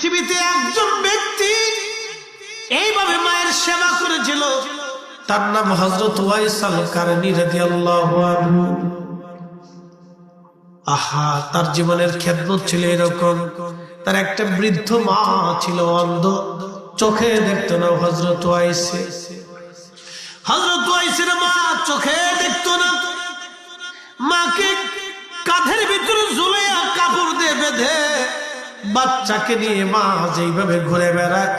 পৃথিবীতে একজন ব্যক্তি এইভাবে মায়ের সেবা করেছিল। তার নাম হজরত আহা, তার জীবনের খেদমত ছিল এরকম। তার একটা বৃদ্ধ মা ছিল অন্ধ, চোখে দেখতো না হজরত হজরত মা চোখে দেখতো না। মাকে কাঁধের ভিতরে বাচ্চাকে নিয়ে মা যেইভাবে ঘুরে বেড়ায়,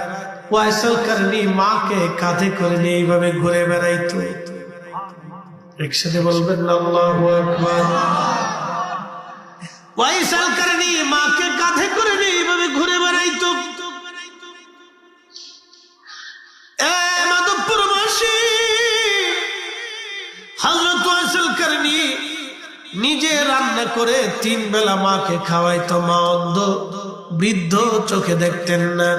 ওয়াইসাল কারণী মাকে কাঁধে করে নিয়ে এইভাবে ঘুরে বেড়াইতো। একসাথে বলবেন নিজে রান্না করে তিন বেলা মাকে খাওয়াইতো মা অন্ধ। বৃদ্ধ চোখে দেখতেন না।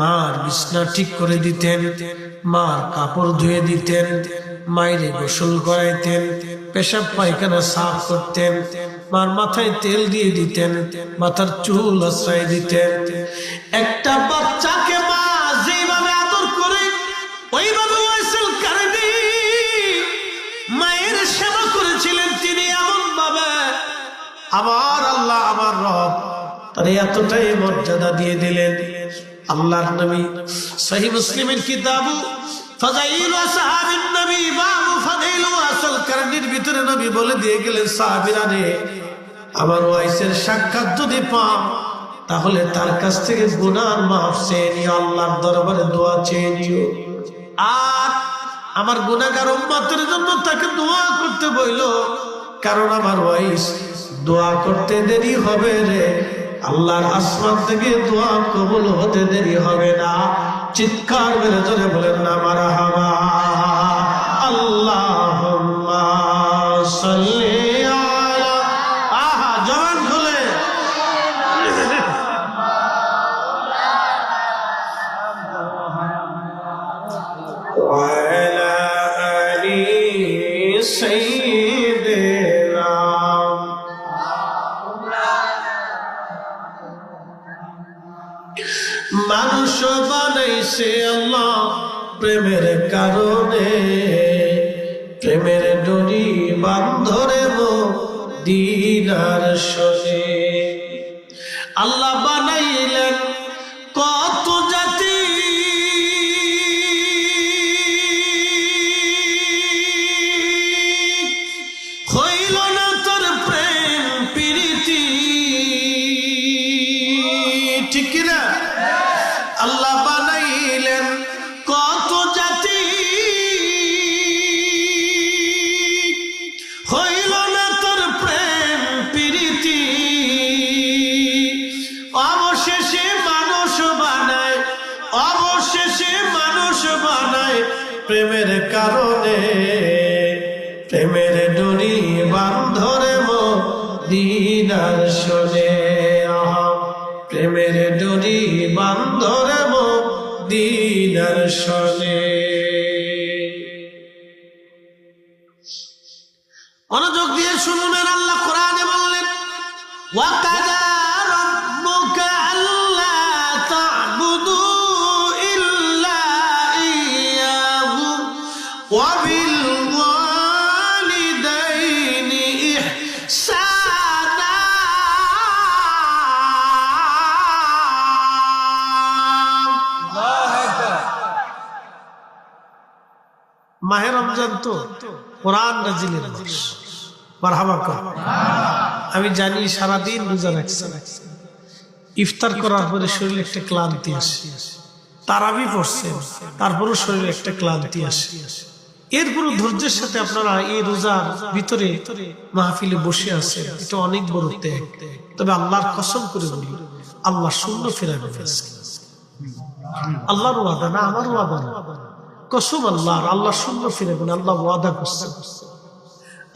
মার বিছনা ঠিক করে দিতেন, মার কাপড় ধুয়ে দিতেন মায়ের গোসল করাইতেন, পেশাব পায়খানা সাফ করতেন, মার মাথায় তেল দিয়ে দিতেন, মাথার চুল আশ্রয় দিতেন। একটা বাচ্চাকে মা যেভাবে আদর করে, ওইভাবে মায়ের সেবা করেছিলেন তিনি এমন ভাবে আল্লাহ আমার রব। তার এতটাই মর্যাদা দিয়ে দিলেন। আল্লাহর নবী সহি মুসলিমের কিতাবু, ফাজাইল নবী আসল ভিতরে নবী বলে দিয়ে গেলেন রে, আমার ওয়াইসের সাক্ষাৎ যদি পাও তাহলে তার কাছ থেকে গুনার মাফ চেয়ে নিও আল্লাহর দরবারে দোয়া চেয়ে নিও। আর আমার গুনাগার উম্মতের জন্য তাকে দোয়া করতে বইল, কারণ আমার ওয়াইস দোয়া করতে দেরি হবে রে। আল্লাহর আসমান থেকে দোয়া কবুল হতে দেরি হবে না। চিৎকার মেরে চলে বলেন, না মারা হাবা আল্লাহ আহা, জবান ডরি বান্ধরে দিনার ডরি বান্ধরে দিনার শোনে মাহে রমজান তো কোরআন নাজিলের মাস। আমি জানি সারাদিন রোজা রাখছে ইফতার করার পরে শরীরে একটা ক্লান্তি আসে। তারাবি পড়ছে তারপরও শরীরে একটা ক্লান্তি আসে। এরপরও ধৈর্যের সাথে আপনারা এই রোজার ভিতরে মাহফিলে বসে আছে এটা অনেক বড় ত্যাগ। তবে আল্লাহর কসম করে বলি, আল্লাহ শূন্য ফেরাবে। আল্লাহর ওয়াদা না, আমার ওয়াদা না। কসম আল্লাহর আল্লাহ শূন্য ফিরাবেন আল্লাহ ওয়াদা করছে।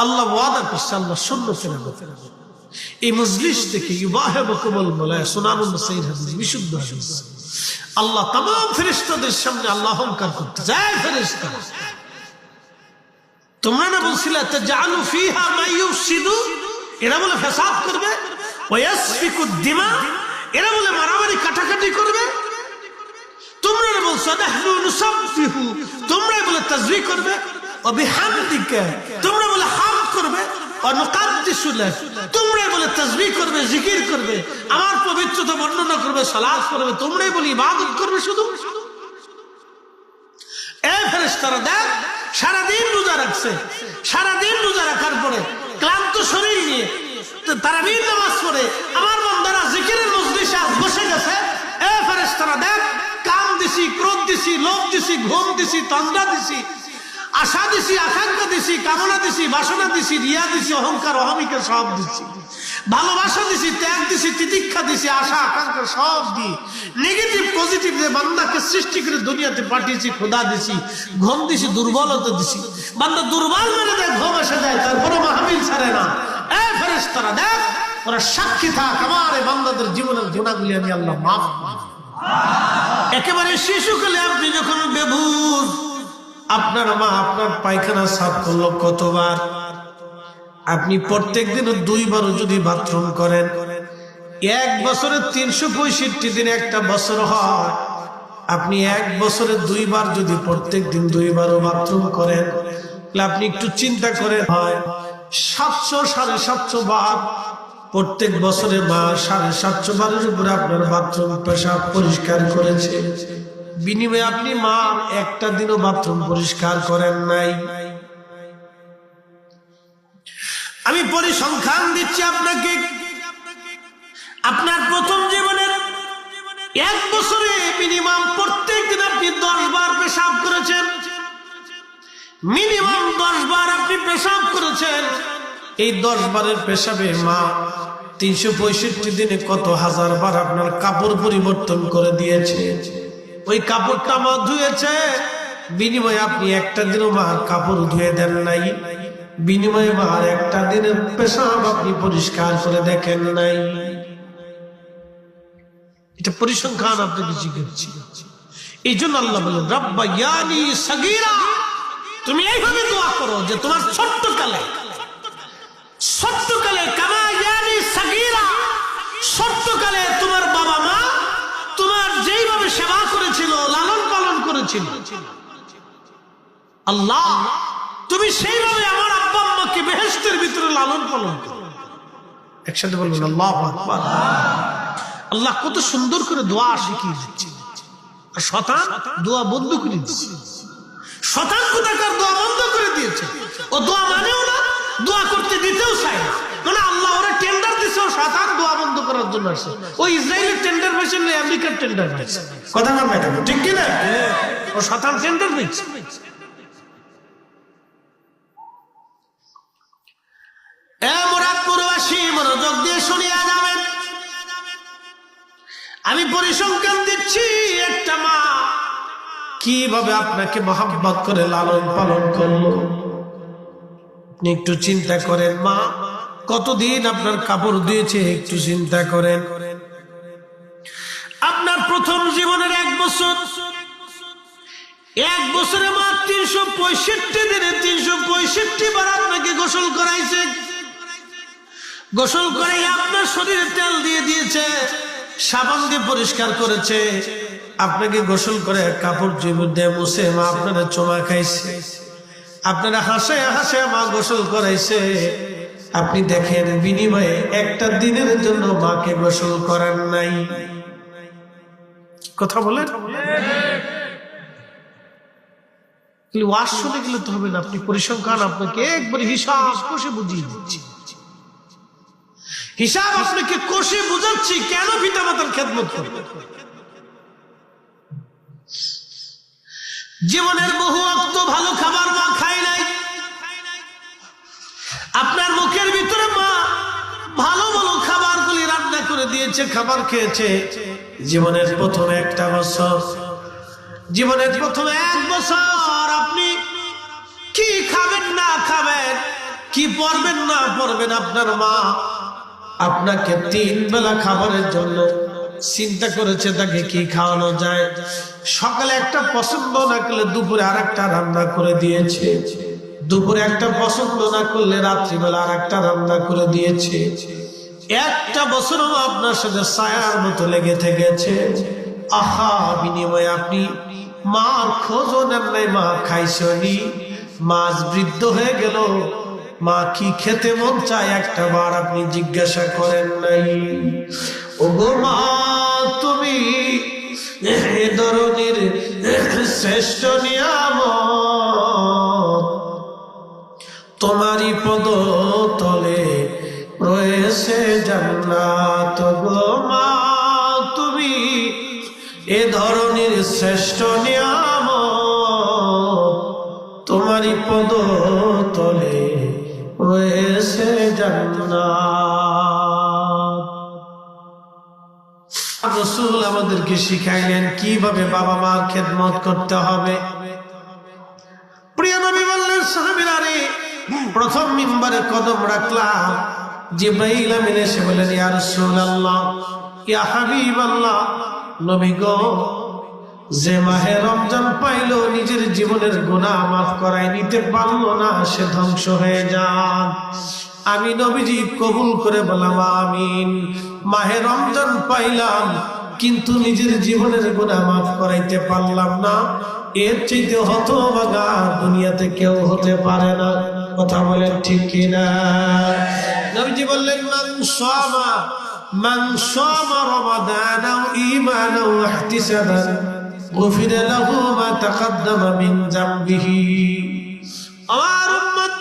আল্লাহ ওয়াদা করছে, আল্লাহ শূন্য ফেরাবে এই মজলিস থেকে ইবাহে বকবল বলায় সোনানুল সাইদ হাদিস, বিশুদ্ধ আল্লাহ তাম ফেরেশতাদের সামনে আল্লাহ অহংকার করতে যায় ফেরেশতা, তোমরা না বলছিলে জানু ফিহা মাইয়ুফসিদু এরা বলে ফেসাদ করবে। ওয়াসফিকু দিমা? এরা বলে মারামারি কাটাকাটি নুসাব্বিহু। তোমরাই বলে তাজবি করবে ও বিহামদিকা তোমরা বলে করবে বলে করবে সারাদিন রোজা রাখছে, সারাদিন রোজা রাখার পরে ক্লান্ত শরীর নিয়ে তারা নামাজ পড়ে, আমার বন্ধারা জিকিরের মজলিসে আজ বসে গেছে। এ ফেরেশতারা দেখ দিছি, ক্রোধ দিছি, লোভ দিছি, ঘুম দিছি, তন্দ্রা দিছি, আশা দিছি, আকাঙ্ক্ষা দিছি, কামনা দিছি, বাসনা দিছি, রিয়া দিছি, অহংকার, অহমিকা সব দিছি। ভালোবাসা দিছি, ত্যাগ দিছি, তিতিক্ষা দিছি, আশা, আকাঙ্ক্ষা সব দি। নেগেটিভ পজিটিভ যে বান্দাকে সৃষ্টি করে দুনিয়াতে পাঠিয়েছি খোদা দিছি, ঘুম দিছি, দুর্বলতা দিছি। বান্দা দুর্বল মেরে দেয়, ঘুম এসে যায় তারপরে মাহমিল ছাড়ে না। এ ফেরেশতারা, দেখ, ওরা সাক্ষী থাক, আমার এই বান্দাদের জীবনের গুণাগুলি আমি আল্লাহ মাফ একেবারে শিশুকালে আপনি যখন বেভুর আপনার মা আপনার পায়খানা সাফ করল কতবার? আপনি প্রত্যেক দিন দুইবারও যদি বাথরুম করেন, এক বছরে তিনশো পঁয়ষট্টি দিন একটা বছর হয়। আপনি এক বছরে দুইবার যদি প্রত্যেক দিন দুইবারও বাথরুম করেন আপনি একটু চিন্তা করেন, হয় সাতশো সাড়ে সাতশো বার প্রত্যেক বছরে মা সাড়ে সাতশো বারের উপরে আপনার বাথরুম পেশাব পরিষ্কার করেছে। বিনিময়ে আপনি মা একটা দিনও বাথরুম পরিষ্কার করেন নাই। আমি পরিসংখ্যান দিচ্ছি আপনাকে। আপনার প্রথম জীবনের এক বছরে মিনিমাম প্রত্যেক দিন আপনি দশ বার পেশাব করেছেন। মিনিমাম দশ বার আপনি পেশাব করেছেন। এই দশ বারের পেশাবে মা, তিনশো পঁয়ষট্টি দিনে কত হাজার বার আপনার কাপড় পরিবর্তন করে দিয়েছে? ওই কাপড়টা মা ধুয়েছে। বিনিময়ে আপনি একটা দিনও মার কাপড় ধুয়ে দেন নাই। বিনিময়ে মার একটা দিনের পেশাব আপনি পরিষ্কার করে দেখেন নাই। এটা পরিসংখ্যান আপনাকে জিজ্ঞেস এই জন্য আল্লাহ বলেন রব্বা ইয়ানি সাগীরা, তুমি এইভাবে দোয়া করো যে তোমার ছোট্ট কালে ছোট্ট কালে কামা ইয়ানি সাগীরা। ছোট্ট কালে তোমার বাবা মা তোমার যেইভাবে সেবা করেছিল, লালন পালন করেছিল। আল্লাহ, তুমি সেইভাবে আমার আব্বা আম্মাকে বেহেস্তের ভিতরে লালন পালন একসাথে বলবেন, আল্লাহ আল্লাহ কত সুন্দর করে দোয়া শিখিয়ে দিচ্ছে। আর শতান দোয়া বন্ধ করে দিচ্ছে। শতান কোথাকার দোয়া বন্ধ করে দিয়েছে? ও দোয়া মানেও না দোয়া করতে দিতেও না। মানে আল্লাহ ওরা টেন্ডার দিছে, ও শতান দোয়া বন্ধ করার জন্য আসে। ও ইসরায়েলের টেন্ডার পেয়েছে না, আমেরিকার টেন্ডার পেয়েছে কথা না ম্যাডাম ঠিক কিনা? ও শতান টেন্ডার পেয়েছে মনোযোগ দিয়ে শুনিয়া যাবেন। আমি পরিসংখ্যান দিচ্ছি, একটা মা কীভাবে আপনাকে মহাব্বত করে লালন পালন করল। একটু চিন্তা করেন, মা, কতদিন আপনার কাপড় দিয়েছে একটু চিন্তা করেন। আপনার প্রথম জীবনের এক বছর। এক বছরে মা তিনশো পঁয়ষট্টি দিনে তিনশো পঁয়ষট্টি বার আপনাকে গোসল করাইছে। গোসল করে আপনার শরীরে তেল দিয়ে দিয়েছে, সাবান দিয়ে পরিষ্কার করেছে। আপনাকে গোসল করে কাপড় চিবুর দিয়ে মুছে মা আপনারা চমা খাইছে। আপনারা হাসে হাসে মা গোসল করাইছে। আপনি দেখেন, বিনিময়ে একটা দিনের জন্য মাকে গোসল করার নাই। কথা বলেন? ওয়াশ শুনে গেলে তো হবে না, আপনি পরিসংখ্যান আপনাকে একবার হিসাব কষে বুঝিয়ে দিচ্ছি। হিসাব আপনাকে কষে বুঝাচ্ছি, কেন পিতা মাতার খেদমত করবে জীবনের বহু অক্ত ভালো খাবার মা খায় নাই। আপনার মুখের ভিতরে মা ভালো ভালো খাবারগুলি রান্না করে দিয়েছে, খাবার খেয়েছে। জীবনের প্রথম একটা বছর। জীবনের প্রথম এক বছর আপনি কি খাবেন না খাবেন, কি পড়বেন না পড়বেন আপনার মা। আপনাকে তিন বেলা খাবারের জন্য চিন্তা করেছে তাকে কি খাওয়ানো যায়। সকালে একটা পছন্দ না করলে দুপুরে আর একটা রান্না করে দিয়েছে। দুপুরে একটা পছন্দ না করলে রাত্রিবেলা আর একটা রান্না করে দিয়েছে। একটা বছরও আপনার সাথে ছায়ার মতো লেগে থেকেছে। আহা, বিনিময়ে আপনি মার খোঁজও নেন নাই, মা খাইছনি। মাছ বৃদ্ধ হয়ে গেল। মা কি খেতে মন চায়, একটা বার আপনি জিজ্ঞাসা করেন নাই। ও গো মা তুমি এ ধরনের শ্রেষ্ঠ নিয়ামত। তোমারই পদ তলে রয়েছে জান্নাত মা। তুমি এ ধরনের শ্রেষ্ঠ নিয়াম তোমারই পদ তলে রয়েছে জান্নাত। রসুল আমাদেরকে শিখাইলেন কীভাবে বাবা মার খেদমত করতে হবে। প্রিয় নবী বললেন সাহাবীরা রে প্রথম মিম্বারে কদম রাখলাম। এসে ইয়া ইয়া নবী যে মাহে রমজান পাইলো, নিজের জীবনের গুনাহ মাফ করায় নিতে পারল না, সে ধ্বংস হয়ে যান আমি নবীজি কবুল করে বললাম, আমিন। মাহে রমজান পাইলাম কিন্তু নিজের জীবনের গুণা মাফ করাইতে পারলাম না। এর চাইতে হত বাগা দুনিয়াতে কেউ হতে পারে না। কথা বলেন ঠিক কিনা? নবীজি বললেন মাংসমা মাংসম রমাদানাও ও ইহতিসাবান গফির লাহু মা তাকাদ্দামা মিন জামবিহি। আমার উম্মত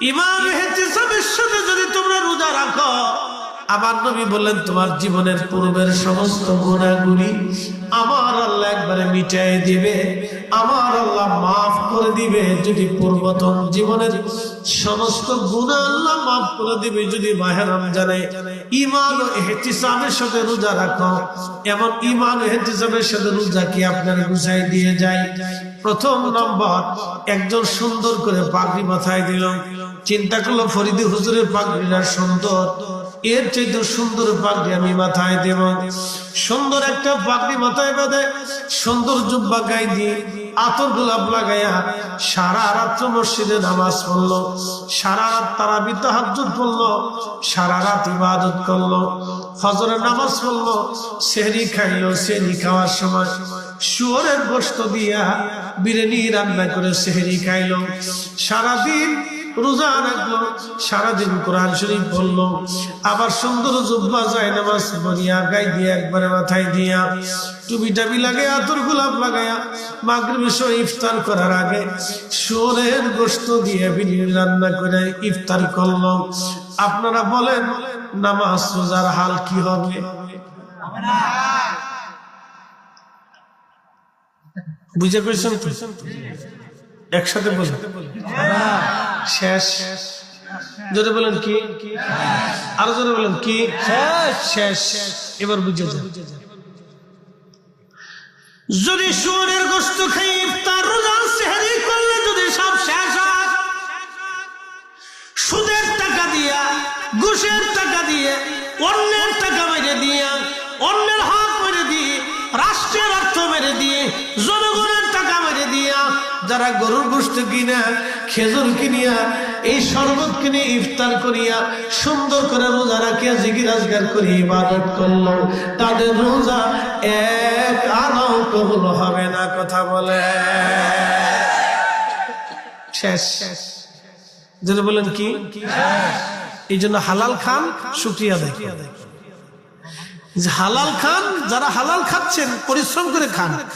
ইমান ইহতিসাবের সাথে যদি তোমরা রোজা রাখো আমার নবী বললেন, তোমার জীবনের পূর্বের সমস্ত গুণাগুলি আমার আল্লাহ একবারে মিটাই দিবে, আমার আল্লাহ মাফ করে দিবে। যদি পূর্বতন জীবনের সমস্ত গুণা আল্লাহ মাফ করে দিবে, যদি মাহের রমজানে ইমান ও সাথে রোজা রাখো, এমন ইমান ও সাথে রোজা কি আপনার গুছাই দিয়ে যায়? প্রথম নম্বর, একজন সুন্দর করে পাগড়ি মাথায় দিল। চিন্তা করল, ফরিদি হুজুরের পাগড়িটা সুন্দর। এর চাইতে সুন্দর পাগড়ি আমি মাথায় দেব। সুন্দর একটা পাগড়ি মাথায় বেঁধে সুন্দর জুব্বা গাই দিয়ে আতর গোলাপ লাগাইয়া সারা রাত্র মসজিদে নামাজ পড়ল, সারা রাত তারা বিদ্যাহাজুদ পড়ল, সারা রাত ইবাদত করল ফজরের নামাজ পড়ল, সেহরি খাইলো, সেহরি খাওয়ার সময় শুয়োরের গোস্ত দিয়া বিরিয়ানি রান্না করে সেহরি খাইলো। সারাদিন রোজা রাখল, সারাদিন কোরআন শরীফ পড়ল আবার সুন্দর জুব্বা যায় নামাজ পড়িয়া গাই দিয়ে একবারে মাথায় দিয়া টুপি টাবি লাগাই আতর গোলাপ লাগাইয়া, মাগরিবের সময় ইফতার করার আগে শুয়োরের গোস্ত দিয়ে রান্না করে ইফতার করল আপনারা বলেন, নামাজ রোজার হাল কি হবে বুঝে তো? একসাথে বলেন। শেষ। যদি বলেন কি? আরও যদি বলেন কি? শেষ। এবার বুঝে যান। যদি শুয়োরের গোস্ত খাই, ইফতার রোজা সেহরি করলে যদি সব শেষ হয়, সুদের টাকা দিয়া, ঘুষের টাকা দিয়ে, অন্যের টাকা মেরে দিয়া, অন্যের হাত মেরে দিয়ে রাষ্ট্রের অর্থ মেরে দিয়ে, জনগণের টাকা মেরে দিয়া, যারা গরুর গোস্ত কিনা, খেজুর কিনিয়া, এই শরবত কিনে ইফতার করিয়া, সুন্দর করে রোজা রাখিয়া জিগির আজগার করে ইবাদত করল। তাদের রোজা এক আনাও কবুল হবে না, কথা বলে। শেষ। শেষ যেটা বলেন কি? এই জন্য হালাল খান শুক্রিয়া দেয় হালাল খান যারা হালাল খাচ্ছেন পরিশ্রম করে খান।